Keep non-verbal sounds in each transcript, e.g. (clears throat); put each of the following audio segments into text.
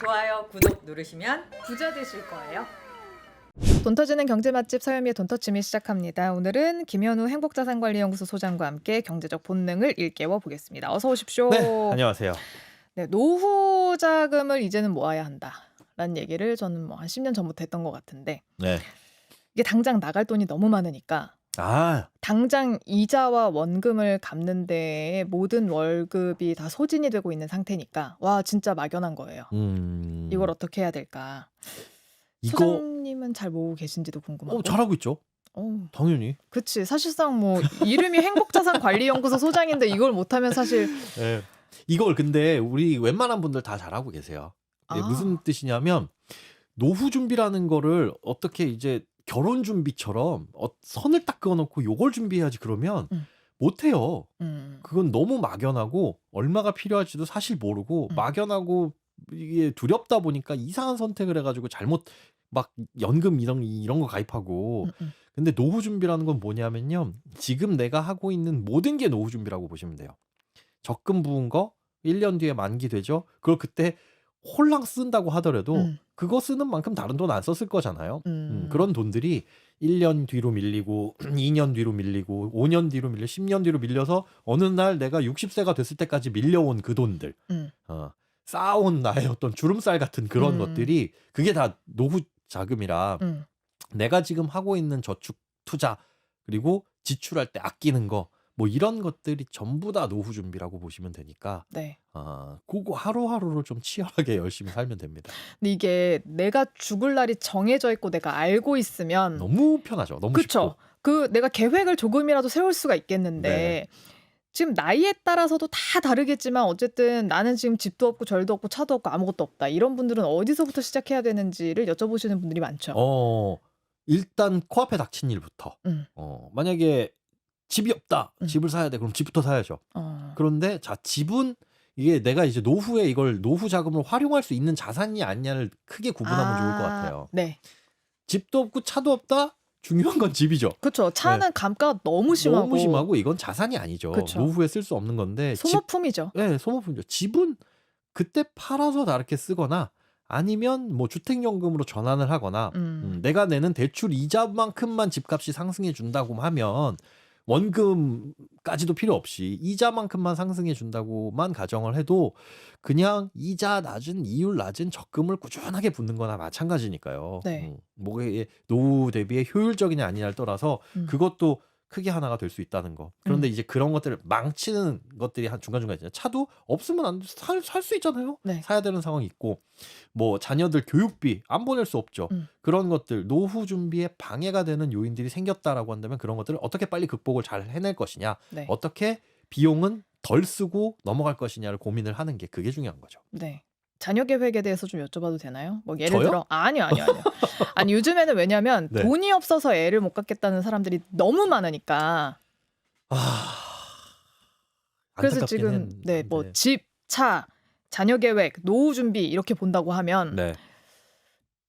좋아요, 구독 누르시면 부자 되실 거예요. 돈 터지는 경제 맛집 서현미의 돈 터침이 시작합니다. 오늘은 김현우 행복자산관리연구소 소장과 함께 경제적 본능을 일깨워 보겠습니다. 어서 오십시오. 네, 안녕하세요. 네, 노후 자금을 이제는 모아야 한다라는 얘기를 저는 뭐 한 10년 전부터 했던 것 같은데 네. 이게 당장 나갈 돈이 너무 많으니까 아, 당장 이자와 원금을 갚는 데에 모든 월급이 다 소진이 되고 있는 상태니까 와 진짜 막연한 거예요. 음. 이걸 어떻게 해야 될까? 이거 소장님은 잘 모으고 계신지도 궁금하고. 어, 잘하고 있죠. 어, 당연히. 그치. 사실상 뭐 이름이 행복자산관리연구소 소장인데 이걸 못하면 사실 네. 이걸 근데 우리 웬만한 분들 다 잘하고 계세요. 이게 아. 무슨 뜻이냐면 노후 준비라는 거를 어떻게 이제 결혼 준비처럼 어, 선을 딱 그어놓고 요걸 준비해야지 그러면 음. 못해요. 음, 그건 너무 막연하고 얼마가 필요할지도 사실 모르고 음. 막연하고 이게 두렵다 보니까 이상한 선택을 해가지고 잘못 막 연금 이런 이런 거 가입하고 음, 음. 근데 노후 준비라는 건 뭐냐면요. 지금 내가 하고 있는 모든 게 노후 준비라고 보시면 돼요. 적금 부은 거 1년 뒤에 만기 되죠. 그걸 그때 홀랑 쓴다고 하더라도 음, 그거 쓰는 만큼 다른 돈 안 썼을 거잖아요. 음. 음, 그런 돈들이 1년 뒤로 밀리고 (clears throat) 2년 뒤로 밀리고 5년 뒤로 밀려 10년 뒤로 밀려서 어느 날 내가 60세가 됐을 때까지 밀려온 그 돈들 음. 어, 쌓아온 나의 어떤 주름살 같은 그런 음. 것들이 그게 다 노후 자금이라 음. 내가 지금 하고 있는 저축 투자 그리고 지출할 때 아끼는 거 뭐 이런 것들이 전부 다 노후 준비라고 보시면 되니까 네. 아 그거 하루하루를 좀 치열하게 (laughs) 열심히 살면 됩니다. 근데 이게 내가 죽을 날이 정해져 있고 내가 알고 있으면 너무 편하죠. 너무 그쵸. 쉽고. 그 내가 계획을 조금이라도 세울 수가 있겠는데 네. 지금 나이에 따라서도 다 다르겠지만 어쨌든 나는 지금 집도 없고 절도 없고 차도 없고 아무것도 없다. 이런 분들은 어디서부터 시작해야 되는지를 여쭤보시는 분들이 많죠. 어 일단 코앞에 닥친 일부터 음. 어 만약에 집이 없다 음. 집을 사야 돼 그럼 집부터 사야죠 어. 그런데 자 집은 이게 내가 이제 노후에 이걸 노후 자금을 활용할 수 있는 자산이 아니냐를 크게 구분하면 좋을 것 같아요 네. 집도 없고 차도 없다 중요한 건 집이죠 그렇죠. 차는 감가가 너무 심하고, 네. 너무 심하고 이건 자산이 아니죠 그쵸. 노후에 쓸 수 없는 건데 집 소모품이죠. 네, 소모품이죠 집은 그때 팔아서 다르게 쓰거나 아니면 뭐 주택연금으로 전환을 하거나 음. 음, 내가 내는 대출 이자만큼만 집값이 상승해 준다고 하면 원금까지도 필요 없이 이자만큼만 상승해 준다고만 가정을 해도 그냥 이자 낮은 이율 낮은 적금을 꾸준하게 붓는 거나 마찬가지니까요. 네. 음, 뭐에 노후 대비에 효율적이냐 아니냐를 떠나서 음. 그것도 크게 하나가 될 수 있다는 거. 그런데 이제 그런 것들을 망치는 것들이 한 중간중간 있잖아요. 차도 없으면 안살 있잖아요. 네. 사야 되는 상황이 있고 뭐 자녀들 교육비 안 보낼 수 없죠. 음. 그런 것들 노후 준비에 방해가 되는 요인들이 생겼다라고 한다면 그런 것들을 어떻게 빨리 극복을 잘 해낼 것이냐, 네. 어떻게 비용은 덜 쓰고 넘어갈 것이냐를 고민을 하는 게 그게 중요한 거죠. 네. 자녀 계획에 대해서 좀 여쭤봐도 되나요? 뭐 예를 저요? 들어 아, 아니요 아니요 아니요. 아니 요즘에는 왜냐면 네. 돈이 없어서 애를 못 갖겠다는 사람들이 너무 많으니까 아, 그래서 안타깝긴 지금 했는데. 네뭐 집, 차, 자녀 계획, 노후 준비 이렇게 본다고 하면 네.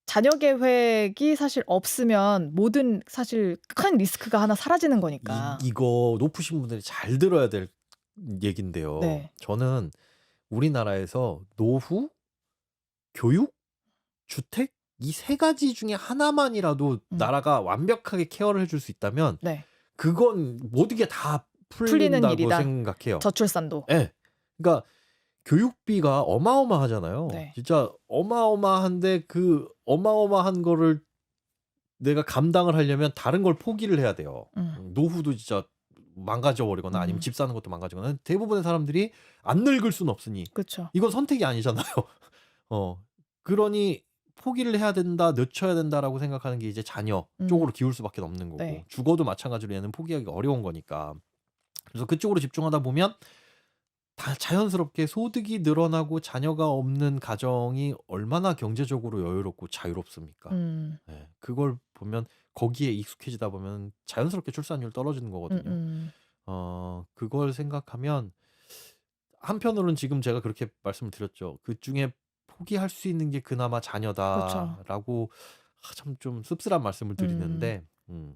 자녀 계획이 사실 없으면 모든 사실 큰 리스크가 하나 사라지는 거니까. 이, 이거 높으신 분들이 잘 들어야 될 얘긴데요. 네. 저는 우리나라에서 노후, 교육, 주택 이 세 가지 중에 하나만이라도 음. 나라가 완벽하게 케어를 해줄 수 있다면 네. 그건 모든 게 다 풀리는 풀린다고 일이다. 생각해요. 저출산도. 예. 그러니까 교육비가 어마어마하잖아요. 네. 진짜 어마어마한데 그 어마어마한 거를 내가 감당을 하려면 다른 걸 포기를 해야 돼요. 음. 노후도 진짜 망가져 버리거나 아니면 음. 집 사는 것도 망가지거나 대부분의 사람들이 안 늙을 수는 없으니 그렇죠. 이건 선택이 아니잖아요. 어. 그러니 포기를 해야 된다, 늦춰야 된다라고 생각하는 게 이제 자녀 음. 쪽으로 기울 수밖에 없는 거고 네. 죽어도 마찬가지로 얘는 포기하기가 어려운 거니까. 그래서 그쪽으로 집중하다 보면 다 자연스럽게 소득이 늘어나고 자녀가 없는 가정이 얼마나 경제적으로 여유롭고 자유롭습니까? 음. 예, 그걸 보면 거기에 익숙해지다 보면 자연스럽게 출산율 떨어지는 음, 거거든요. 음. 어, 그걸 생각하면 한편으로는 지금 제가 그렇게 말씀을 드렸죠. 그 중에 포기할 수 있는 게 그나마. 자녀다라고 참좀 씁쓸한 말씀을 드리는데 음.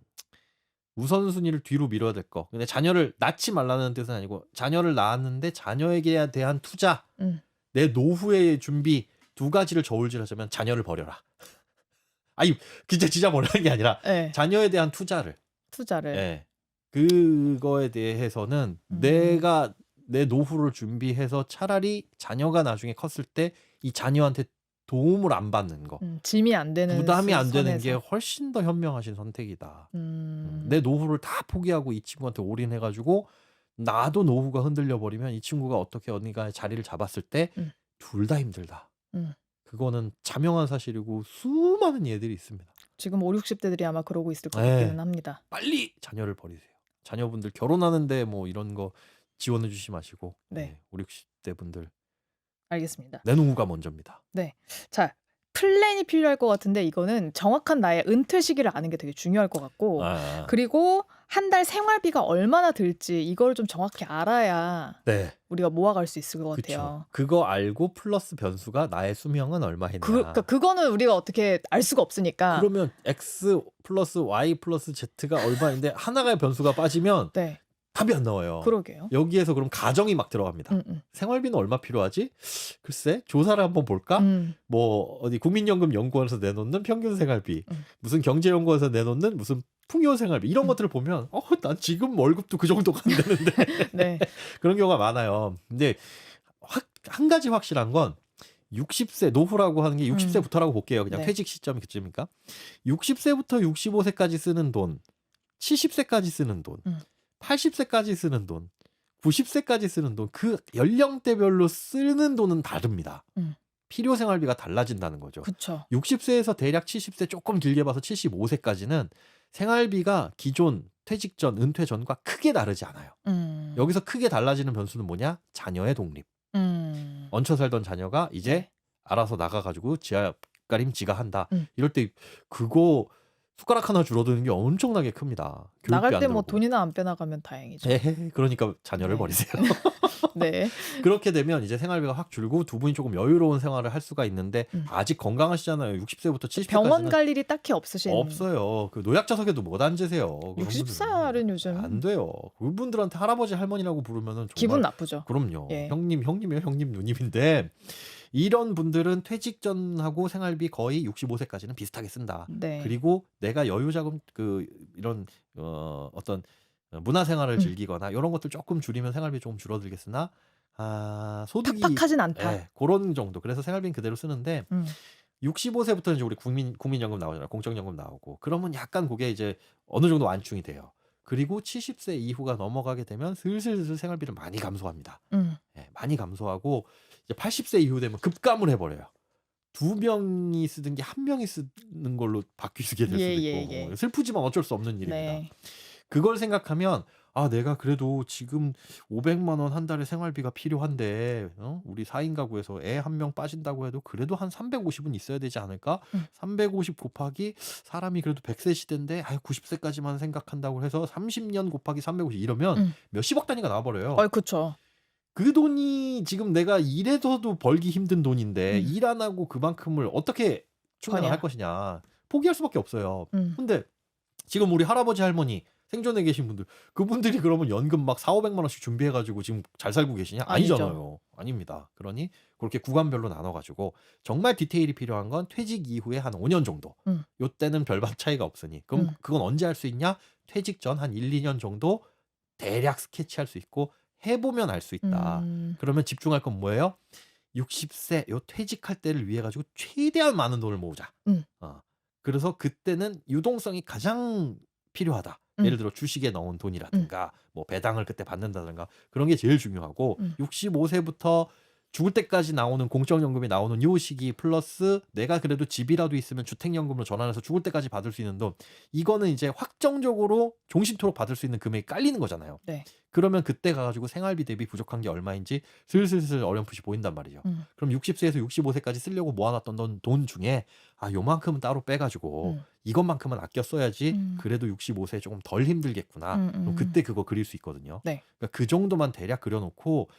우선순위를 뒤로 미뤄야 될 거. 근데 자녀를 낳지 말라는 뜻은 아니고 자녀를 낳았는데 자녀에게 대한 투자, 음. 내 노후의 준비 두 가지를 저울질하자면 자녀를 버려라. (laughs) 아니 진짜 진짜 버리는 게 아니라 네. 자녀에 대한 투자를. 투자를. 예. 그거에 대해서는 음. 내가 내 노후를 준비해서 차라리 자녀가 나중에 컸을 때 이 자녀한테 도움을 안 받는 거. 음, 짐이 안 되는 부담이 안 되는 선에서. 게 훨씬 더 현명하신 선택이다. 음, 내 노후를 다 포기하고 이 친구한테 올인해가지고 나도 노후가 흔들려 버리면 이 친구가 어떻게 어디가 자리를 잡았을 때둘다 음. 힘들다. 음. 그거는 자명한 사실이고 수많은 예들이 있습니다. 지금 5, 60대들이 아마 그러고 있을 것 네. 같기는 합니다. 빨리 자녀를 버리세요. 자녀분들 결혼하는데 뭐 이런 거 지원해 주시 마시고 네. 5, 60대 분들 알겠습니다. 내 노후가 먼저입니다. 자, 플랜이 필요할 것 같은데 이거는 정확한 나의 은퇴 시기를 아는 게 되게 중요할 것 같고 아, 그리고 한 달 생활비가 얼마나 들지 이걸 좀 정확히 알아야 네. 우리가 모아갈 수 있을 것 그렇죠. 같아요. 그거 알고 플러스 변수가 나의 수명은 얼마이냐. 그, 그러니까 그거는 우리가 어떻게 알 수가 없으니까. 그러면 X 플러스 Y 플러스 Z가 얼마인데 하나가 변수가 빠지면 네, 답이 안 나와요. 그러게요. 여기에서 그럼 가정이 막 들어갑니다. 음, 음, 생활비는 얼마 필요하지? 글쎄 조사를 한번 볼까? 음, 뭐 어디 국민연금 연구원에서 내놓는 평균 생활비, 음. 무슨 경제연구원에서 내놓는 무슨 풍요 생활비 이런 음. 것들을 보면 어난 지금 월급도 그 정도가 안 되는데 (laughs) 네, (laughs) 그런 경우가 많아요. 근데 확, 한 가지 확실한 건 60세 노후라고 하는 게 60세부터라고 볼게요. 그냥 네. 퇴직 시점이 그쯤입니까? 60세부터 65세까지 쓰는 돈, 70세까지 쓰는 돈, 음. 80세까지 쓰는 돈, 90세까지 쓰는 돈, 그 연령대별로 쓰는 돈은 다릅니다. 음. 필요 생활비가 달라진다는 거죠. 그쵸. 60세에서 대략 70세 조금 길게 봐서 75세까지는 생활비가 기존 퇴직 전, 은퇴 전과 크게 다르지 않아요. 음, 여기서 크게 달라지는 변수는 뭐냐? 자녀의 독립. 음, 얹혀 살던 자녀가 이제 네. 알아서 나가가지고 지하 가림 지가 한다. 음. 이럴 때 그거 숟가락 하나 줄어드는 게 엄청나게 큽니다. 나갈 안때 뭐. 돈이나 안 빼나가면 다행이죠. 에헤, 그러니까 자녀를 네. 버리세요. (laughs) 네, 그렇게 되면 이제 생활비가 확 줄고 두 분이 조금 여유로운 생활을 할 수가 있는데 음. 아직 건강하시잖아요. 60세부터 70세까지는 병원 갈 일이 딱히 없으신. 없어요. 그 노약자석에도 못 앉으세요. 그런 60살은 분들은. 요즘 안 돼요. 그분들한테 할아버지 할머니라고 부르면은 기분 나쁘죠. 그럼요. 예. 형님, 형님이에요. 형님, 누님인데 이런 분들은 퇴직 전하고 생활비 거의 65세까지는 비슷하게 쓴다. 네. 그리고 내가 여유 자금 그 이런 어 어떤 문화 생활을 음. 즐기거나 이런 것들 조금 줄이면 생활비 조금 줄어들겠으나 아 소득이 팍팍하진 않다. 예, 그런 정도. 그래서 생활비는 그대로 쓰는데 음, 65세부터 이제 우리 국민 국민연금 나오잖아요. 공적연금 나오고. 그러면 약간 그게 이제 어느 정도 완충이 돼요. 그리고 70세 이후가 넘어가게 되면 슬슬슬 생활비를 많이 감소합니다. 음, 예, 많이 감소하고 이제 80세 이후 되면 급감을 해버려요. 두 명이 쓰던 게 한 명이 쓰는 걸로 바뀌게 될 수도 예, 있고 예, 예. 슬프지만 어쩔 수 없는 일입니다. 네. 그걸 생각하면 아 내가 그래도 지금 500만 원 한 달에 생활비가 필요한데 어? 우리 4인 가구에서 애 한 명 빠진다고 해도 그래도 한 350은 있어야 되지 않을까? 음. 350 곱하기 사람이 그래도 100세 시대인데 아 90세까지만 생각한다고 해서 30년 곱하기 350 이러면 음. 몇십억 단위가 나와버려요. 어, 그쵸. 그 돈이 지금 내가 일해서도 벌기 힘든 돈인데 음. 일 안 하고 그만큼을 어떻게 충당할 거냐. 것이냐 포기할 수밖에 없어요. 음, 근데 지금 우리 할아버지 할머니 생존에 계신 분들 그분들이 그러면 연금 막 4, 500만 원씩 준비해 가지고 지금 잘 살고 계시냐? 아니죠. 아니잖아요. 아닙니다. 그러니 그렇게 구간별로 나눠 가지고 정말 디테일이 필요한 건 퇴직 이후에 한 5년 정도. 음. 요때는 별반 차이가 없으니. 그럼 음. 그건 언제 할 수 있냐? 퇴직 전 한 1, 2년 정도 대략 스케치할 수 있고 해 보면 알 수 있다. 음, 그러면 집중할 건 뭐예요? 60세 요 퇴직할 때를 위해 가지고 최대한 많은 돈을 모으자. 음. 어. 그래서 그때는 유동성이 가장 필요하다. 음. 예를 들어 주식에 넣은 돈이라든가 뭐 배당을 그때 받는다든가 그런 게 제일 중요하고 음. 65세부터 죽을 때까지 나오는 공적연금이 나오는 요 시기 플러스 내가 그래도 집이라도 있으면 주택연금으로 전환해서 죽을 때까지 받을 수 있는 돈 이거는 이제 확정적으로 종신토록 받을 수 있는 금액이 깔리는 거잖아요. 네. 그러면 그때 가가지고 생활비 대비 부족한 게 얼마인지 슬슬슬 어렴풋이 보인단 말이죠. 음, 그럼 60세에서 65세까지 쓰려고 모아놨던 돈, 돈 중에 아 요만큼은 따로 빼가지고 음. 이것만큼은 아껴 써야지 음. 그래도 65세에 조금 덜 힘들겠구나. 음, 그럼 음. 그때 그거 그릴 수 있거든요. 네. 그러니까 그 정도만 대략 그려놓고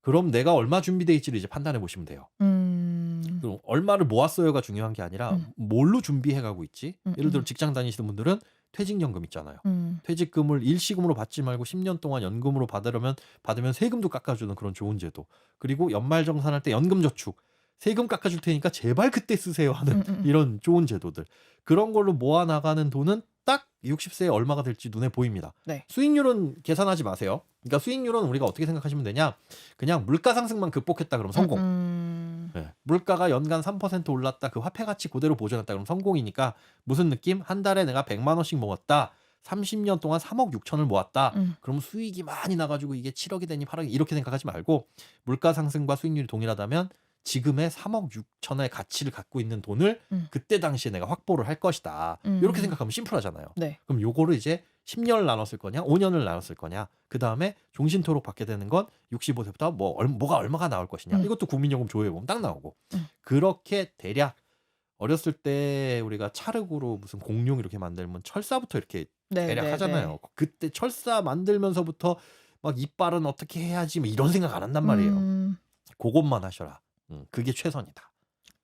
그럼 내가 얼마 준비돼 있지를 이제 판단해 보시면 돼요. 음, 그럼 얼마를 모았어요가 중요한 게 아니라 음. 뭘로 준비해 가고 있지? 음, 예를 들어 음. 직장 다니시는 분들은 퇴직연금 있잖아요. 음, 퇴직금을 일시금으로 받지 말고 10년 동안 연금으로 받으려면 받으면 세금도 깎아주는 그런 좋은 제도. 그리고 연말 정산할 때 연금 저축 세금 깎아줄 테니까 제발 그때 쓰세요 하는 음, 음. 이런 좋은 제도들 그런 걸로 모아 나가는 돈은 딱 60세에 얼마가 될지 눈에 보입니다. 네. 수익률은 계산하지 마세요. 그러니까 수익률은 우리가 어떻게 생각하시면 되냐? 그냥 물가 상승만 극복했다 그러면 성공. 음, 예. 물가가 연간 3% 올랐다. 그 화폐 가치 그대로 보존했다. 그럼 성공이니까 무슨 느낌? 한 달에 내가 100만 원씩 모았다. 30년 동안 3억 6천을 모았다. 음. 그럼 수익이 많이 나가지고 이게 7억이 되니 8억이 이렇게 생각하지 말고 물가 상승과 수익률이 동일하다면 지금의 3억 6천의 가치를 갖고 있는 돈을 음. 그때 당시에 내가 확보를 할 것이다. 음. 이렇게 생각하면 심플하잖아요. 네. 그럼 요거를 이제 10년을 나눴을 거냐, 5년을 나눴을 거냐, 그 다음에 종신토록 받게 되는 건 65세부터 뭐 얼- 뭐가 얼마가 나올 것이냐, 음. 이것도 국민연금 조회해 보면 딱 나오고 음. 그렇게 대략 어렸을 때 우리가 찰흙으로 무슨 공룡 이렇게 만들면 철사부터 이렇게 네, 대략 네, 하잖아요. 네. 그때 철사 만들면서부터 막 이빨은 어떻게 해야지 뭐 이런 생각 안 한단 말이에요. 음, 그것만 하셔라. 음, 그게 최선이다.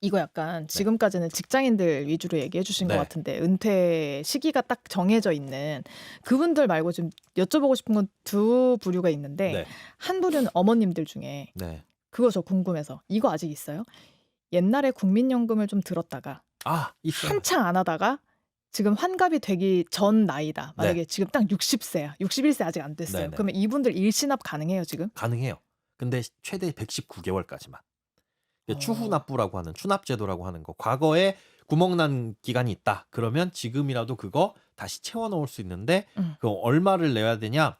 이거 약간 지금까지는 직장인들 위주로 얘기해 주신 네. 것 같은데 은퇴 시기가 딱 정해져 있는 그분들 말고 좀 여쭤보고 싶은 건 두 부류가 있는데 네, 한 부류는 어머님들 중에 네. 그거 저 궁금해서 이거 아직 있어요? 옛날에 국민연금을 좀 들었다가 아 있어요. 한창 안 하다가 지금 환갑이 되기 전 나이다. 만약에 네. 지금 딱 60세야. 61세 아직 안 됐어요. 네네. 그러면 이분들 일시납 가능해요, 지금? 가능해요. 근데 최대 119개월까지만. 어. 추후 납부라고 하는 추납 제도라고 하는 거. 과거에 구멍난 기간이 있다. 그러면 지금이라도 그거 다시 채워 넣을 수 있는데 음. 그 얼마를 내야 되냐?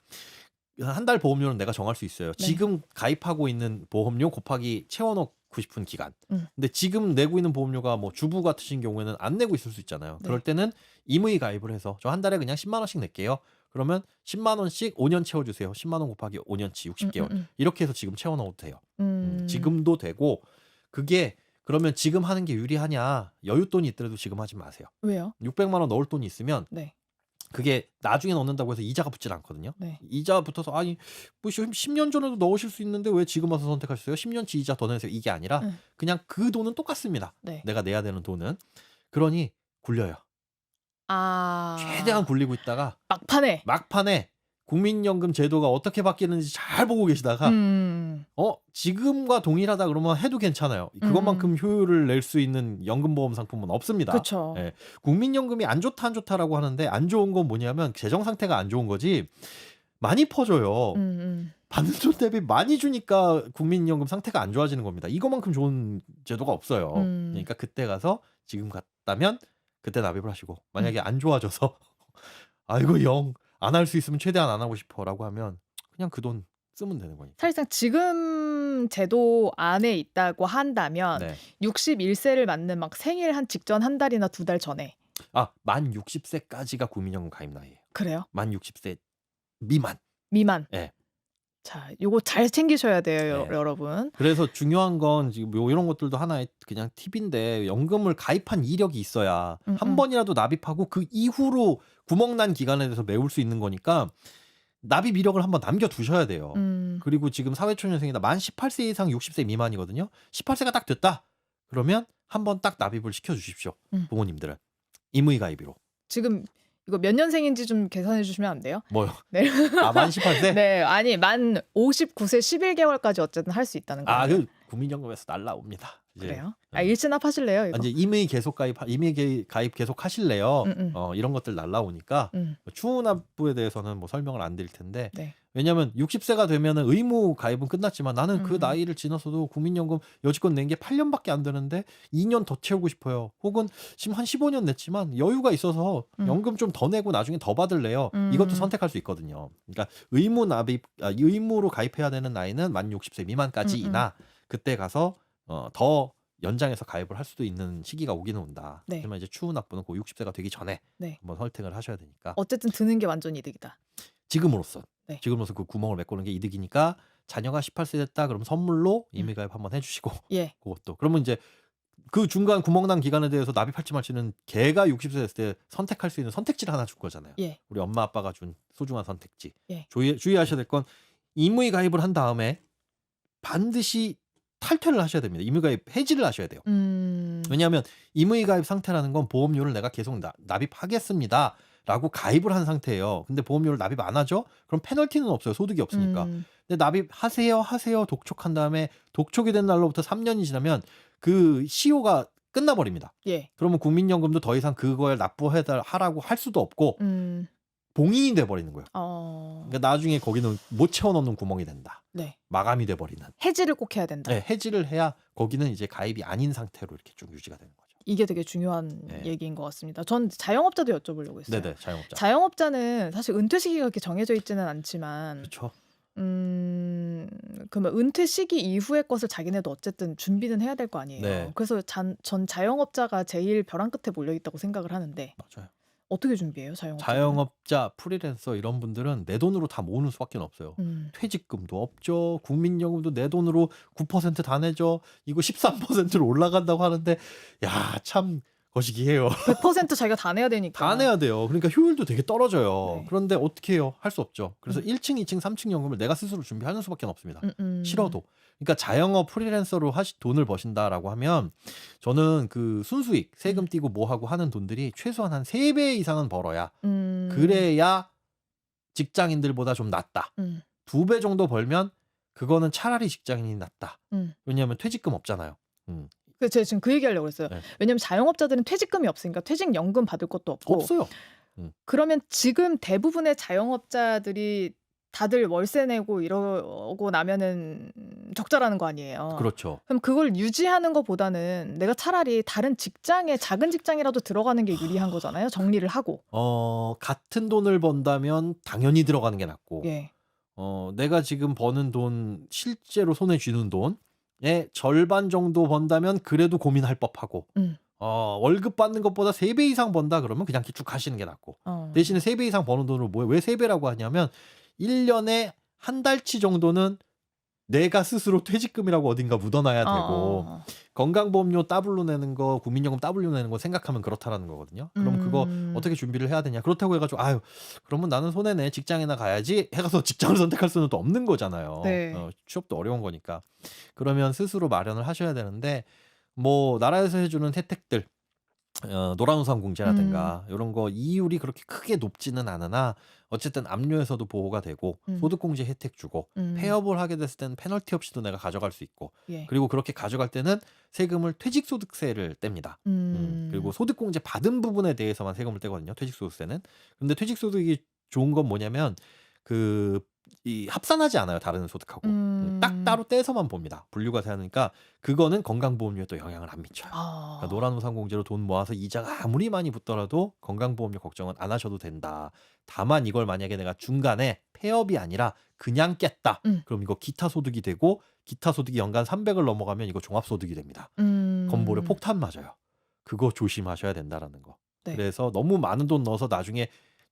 한 달 보험료는 내가 정할 수 있어요. 네. 지금 가입하고 있는 보험료 곱하기 채워 넣고 싶은 기간. 음. 근데 지금 내고 있는 보험료가 뭐 주부 같으신 경우에는 안 내고 있을 수 있잖아요. 네. 그럴 때는 임의 가입을 해서 저 한 달에 그냥 10만 원씩 낼게요. 그러면 10만 원씩 5년 채워 주세요. 10만 원 곱하기 5년치 60개월. 음, 이렇게 해서 지금 채워 넣어도 돼요. 음, 음, 지금도 되고 그게 그러면 지금 하는 게 유리하냐? 여윳돈이 있더라도 지금 하지 마세요. 왜요? 600만 원 넣을 돈이 있으면 네. 그게 나중에 넣는다고 해서 이자가 붙질 않거든요. 네. 이자 붙어서 아니 뭐 10년 전에도 넣으실 수 있는데 왜 지금 와서 선택하셨어요? 10년치 이자 더 내세요. 이게 아니라 음. 그냥 그 돈은 똑같습니다. 네. 내가 내야 되는 돈은 그러니 굴려요. 아. 최대한 굴리고 있다가 막판에. 막판에 국민연금 제도가 어떻게 바뀌는지 잘 보고 계시다가 음. 어 지금과 동일하다 그러면 해도 괜찮아요. 그것만큼 효율을 낼 수 있는 연금보험 상품은 없습니다. 그렇죠. 예. 국민연금이 안 좋다 안 좋다라고 하는데 안 좋은 건 뭐냐면 재정 상태가 안 좋은 거지 많이 퍼져요. 음, 음. 받는 돈 대비 많이 주니까 국민연금 상태가 안 좋아지는 겁니다. 이거만큼 좋은 제도가 없어요. 음. 그러니까 그때 가서 지금 갔다면 그때 납입을 하시고 만약에 안 좋아져서 (laughs) 아이고 영 안 할 수 있으면 최대한 안 하고 싶어라고 하면 그냥 그 돈 쓰면 되는 거니까. 사실상 지금 제도 안에 있다고 한다면 네. 61세를 맞는 막 생일 한 직전 한 달이나 두 달 전에 아, 만 60세까지가 국민연금 가입 나이예요. 그래요? 만 60세 미만. 미만. 네. 자, 요거 잘 챙기셔야 돼요, 네. 여러분. 그래서 중요한 건 지금 요 이런 것들도 하나의 그냥 팁인데 연금을 가입한 이력이 있어야 음, 한 음. 번이라도 납입하고 그 이후로 구멍난 기간에 대해서 메울 수 있는 거니까 납입 이력을 한번 남겨 두셔야 돼요. 음. 그리고 지금 사회초년생이다 만 18세 이상 60세 미만이거든요. 18세가 딱 됐다. 그러면 한번 딱 납입을 시켜 주십시오. 음. 부모님들은 임의 가입으로. 지금 이거 몇 년생인지 좀 계산해 주시면 안 돼요? 뭐요? 네. 아, 만 18세? (laughs) 네, 아니 만 59세 11개월까지 어쨌든 할 수 있다는 거예요. 아, 그 국민연금에서 날라옵니다. 이제 그래요? 네. 아, 일시납 하실래요, 이거? 이제 임의 계속 가입 개- 가입 계속 하실래요? 음, 음. 어, 이런 것들 날라오니까 음. 추후 납부에 대해서는 뭐 설명을 안 드릴 텐데 네. 왜냐하면 60세가 되면은 의무 가입은 끝났지만 나는 그 음. 나이를 지나서도 국민연금 여지껏 낸 게 8년밖에 안 되는데 2년 더 채우고 싶어요. 혹은 지금 한 15년 냈지만 여유가 있어서 음. 연금 좀 더 내고 나중에 더 받을래요. 음. 이것도 선택할 수 있거든요. 그러니까 의무 납입 아, 의무로 가입해야 되는 나이는 만 60세 미만까지이나 음, 그때 가서 어, 더 연장해서 가입을 할 수도 있는 시기가 오기는 온다. 네. 하지만 이제 추후 납부는 그 60세가 되기 전에 네. 한번 선택을 하셔야 되니까 어쨌든 드는 게 완전 이득이다. 지금으로선 네. 지금으로서 그 구멍을 메꾸는 게 이득이니까 자녀가 18세 됐다 그럼 선물로 임의 가입 한번 해주시고 (laughs) 예. 그것도 그러면 이제 그 중간 구멍난 기간에 대해서 납입할지 말지는 걔가 60세 됐을 때 선택할 수 있는 선택지를 하나 줄 거잖아요. 예. 우리 엄마 아빠가 준 소중한 선택지. 예. 주의, 주의하셔야 될 건 임의 가입을 한 다음에 반드시 탈퇴를 하셔야 됩니다. 임의 가입 해지를 하셔야 돼요. 음. 왜냐하면 임의 가입 상태라는 건 보험료를 내가 계속 나- 납입하겠습니다. 라고 가입을 한 상태예요. 근데 보험료를 납입 안 하죠? 그럼 페널티는 없어요. 소득이 없으니까. 음. 근데 납입하세요, 하세요, 독촉한 다음에 독촉이 된 날로부터 3년이 지나면 그 시효가 끝나버립니다. 예. 그러면 국민연금도 더 이상 그걸 납부하라고 할 수도 없고 음. 봉인이 돼버리는 거예요. 어. 그러니까 나중에 거기는 못 채워넣는 구멍이 된다. 네. 마감이 돼버리는. 해지를 꼭 해야 된다. 네, 해지를 해야 거기는 이제 가입이 아닌 상태로 이렇게 쭉 유지가 되는 거죠. 이게 되게 중요한 네. 얘기인 것 같습니다. 전 자영업자도 여쭤보려고 했어요. 네네, 자영업자. 자영업자는 사실 은퇴 시기가 그렇게 정해져 있지는 않지만 그렇죠. 음 그러면 은퇴 시기 이후의 것을 자기네도 어쨌든 준비는 해야 될 거 아니에요. 네. 그래서 잔, 전 자영업자가 제일 벼랑 끝에 몰려 있다고 생각을 하는데 맞아요. 어떻게 준비해요, 자영업자? 자영업자, 프리랜서 이런 분들은 내 돈으로 다 모으는 수밖에 없어요. 음. 퇴직금도 없죠. 국민연금도 내 돈으로 9%다 내죠. 이거 13%로 올라간다고 하는데 야 참 거시기 해요. 100% 자기가 다 내야 되니까. 다 내야 돼요. 그러니까 효율도 되게 떨어져요. 네. 그런데 어떻게 해요? 할 수 없죠. 그래서 음. 1층, 2층, 3층 연금을 내가 스스로 준비하는 수밖에 없습니다. 음, 음. 싫어도. 그러니까 자영업 프리랜서로 하시 돈을 버신다라고 하면 저는 그 순수익 세금 음. 떼고 뭐 하고 하는 돈들이 최소한 한 3배 이상은 벌어야 음. 그래야 직장인들보다 좀 낫다. 음. 두배 정도 벌면 그거는 차라리 직장인이 낫다. 음. 왜냐하면 퇴직금 없잖아요. 음. 그 제가 지금 그 얘기하려고 했어요. 네. 왜냐면 자영업자들은 퇴직금이 없으니까 퇴직연금 받을 것도 없고 없어요. 그러면 지금 대부분의 자영업자들이 다들 월세 내고 이러고 나면은 적자라는 거 아니에요. 그렇죠. 그럼 그걸 유지하는 것보다는 내가 차라리 다른 직장에 작은 직장이라도 들어가는 게 유리한 거잖아요. 정리를 하고. 어, 같은 돈을 번다면 당연히 들어가는 게 낫고 예. 어, 내가 지금 버는 돈 실제로 손에 쥐는 돈 의 절반 정도 번다면 그래도 고민할 법하고 음. 어, 월급 받는 것보다 3배 이상 번다 그러면 그냥 쭉 하시는 게 낫고 어. 대신에 3배 이상 버는 돈으로 뭐왜 3배라고 하냐면 1년에 한 달치 정도는 내가 스스로 퇴직금이라고 어딘가 묻어놔야 되고 어. 건강보험료 따블로 내는 거 국민연금 따블로 내는 거 생각하면 그렇다라는 거거든요. 그럼 그거 음. 어떻게 준비를 해야 되냐? 그렇다고 해가지고 아유 그러면 나는 손해네 직장이나 가야지 해가서 (laughs) 직장을 선택할 수는 또 없는 거잖아요. 네. 어, 취업도 어려운 거니까 그러면 스스로 마련을 하셔야 되는데 뭐 나라에서 해주는 혜택들 어, 노란 우산 공제라든가 음. 이런 거 이율이 그렇게 크게 높지는 않으나 어쨌든 압류에서도 보호가 되고 음. 소득 공제 혜택 주고 음. 폐업을 하게 됐을 때는 페널티 없이도 내가 가져갈 수 있고 예. 그리고 그렇게 가져갈 때는 세금을 퇴직소득세를 뗍니다. 음, 음. 그리고 소득 공제 받은 부분에 대해서만 세금을 떼거든요. 퇴직소득세는. 근데 퇴직소득이 좋은 건 뭐냐면 그 이 합산하지 않아요. 다른 소득하고 음. 딱 따로 떼서만 봅니다. 분류가 되니까 그거는 건강보험료에 또 영향을 안 미쳐요. 아. 그러니까 노란우산공제로 돈 모아서 이자가 아무리 많이 붙더라도 건강보험료 걱정은 안 하셔도 된다. 다만 이걸 만약에 내가 중간에 폐업이 아니라 그냥 깼다. 음. 그럼 이거 기타 소득이 되고 기타 소득이 연간 300을 넘어가면 이거 종합소득이 됩니다. 음. 건보료 폭탄 맞아요. 그거 조심하셔야 된다라는 거. 네. 그래서 너무 많은 돈 넣어서 나중에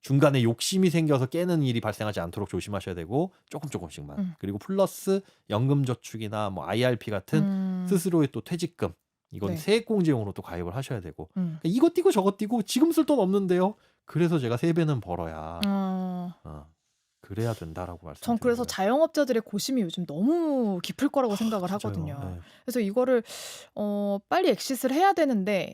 중간에 욕심이 생겨서 깨는 일이 발생하지 않도록 조심하셔야 되고 조금 조금씩만. 음. 그리고 플러스 연금저축이나 뭐 IRP 같은 음. 스스로의 또 퇴직금 이건 네. 세액공제용으로 또 가입을 하셔야 되고 음. 그러니까 이거 띄고 저거 띄고 지금 쓸 돈 없는데요. 그래서 제가 세 배는 벌어야 어. 어, 그래야 된다라고 말씀. 전 그래서 자영업자들의 고심이 요즘 너무 깊을 거라고 생각을 하거든요. 네. 그래서 이거를 어, 빨리 엑시스를 해야 되는데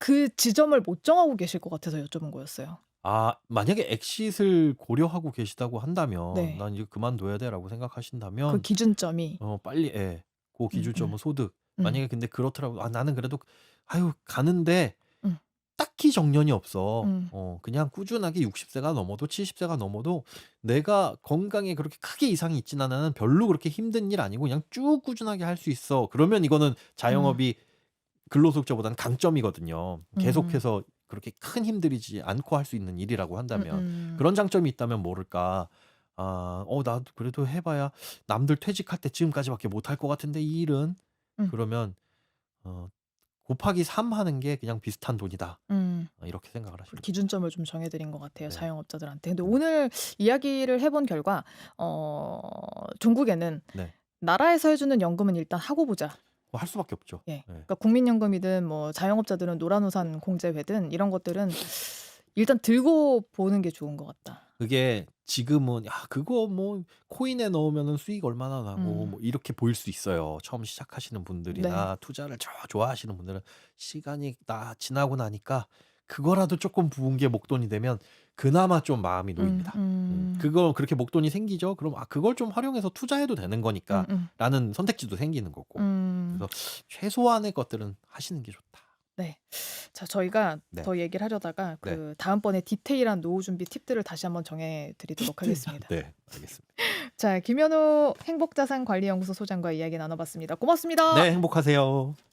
그 지점을 못 정하고 계실 것 같아서 여쭤본 거였어요. 아 만약에 엑싯을 고려하고 계시다고 한다면 네. 난 이거 그만둬야 돼라고 생각하신다면 그 기준점이. 어 빨리 예. 그 기준점은 음. 소득. 음. 만약에 근데 그렇더라고. 아 나는 그래도 아유 가는데 음. 딱히 정년이 없어. 음. 어 그냥 꾸준하게 60 세가 넘어도 70 세가 넘어도 내가 건강에 그렇게 크게 이상이 있진 않으면 별로 그렇게 힘든 일 아니고 그냥 쭉 꾸준하게 할 수 있어. 그러면 이거는 자영업이 근로소득자보다는 강점이거든요. 음. 계속해서 그렇게 큰 힘들이지 않고 할 수 있는 일이라고 한다면 음. 그런 장점이 있다면 모를까. 아, 어, 나도 그래도 해봐야 남들 퇴직할 때쯤까지밖에 못할 것 같은데 이 일은 음. 그러면 어, 곱하기 3 하는 게 그냥 비슷한 돈이다. 음. 어, 이렇게 생각을 하시면. 기준점을 좀 정해드린 것 같아요 네. 자영업자들한테. 근데 오늘 이야기를 해본 결과 어, 종국에는 네. 나라에서 해주는 연금은 일단 하고 보자. 뭐 할 수밖에 없죠. 예. 네. 그러니까 국민연금이든 뭐 자영업자들은 노란우산 공제회든 이런 것들은 일단 들고 보는 게 좋은 것 같다. 그게 지금은 야 그거 뭐 코인에 넣으면은 수익 얼마나 나고 음. 뭐 이렇게 보일 수 있어요. 처음 시작하시는 분들이나 네. 투자를 저 좋아하시는 분들은 시간이 나 지나고 나니까 그거라도 조금 부은 게 목돈이 되면 그나마 좀 마음이 놓입니다. 음, 음, 음, 그거 그렇게 목돈이 생기죠. 그럼 아 그걸 좀 활용해서 투자해도 되는 거니까 음, 음, 라는 선택지도 생기는 거고. 음. 그래서 최소한의 것들은 하시는 게 좋다. 네. 자, 저희가 네. 더 얘기를 하려다가 그 다음번에 디테일한 노후 준비 팁들을 다시 한번 정해 드리도록 하겠습니다. 네, 알겠습니다. (laughs) 자, 김현우 행복자산관리연구소 소장과 이야기 나눠봤습니다. 고맙습니다. 네, 행복하세요.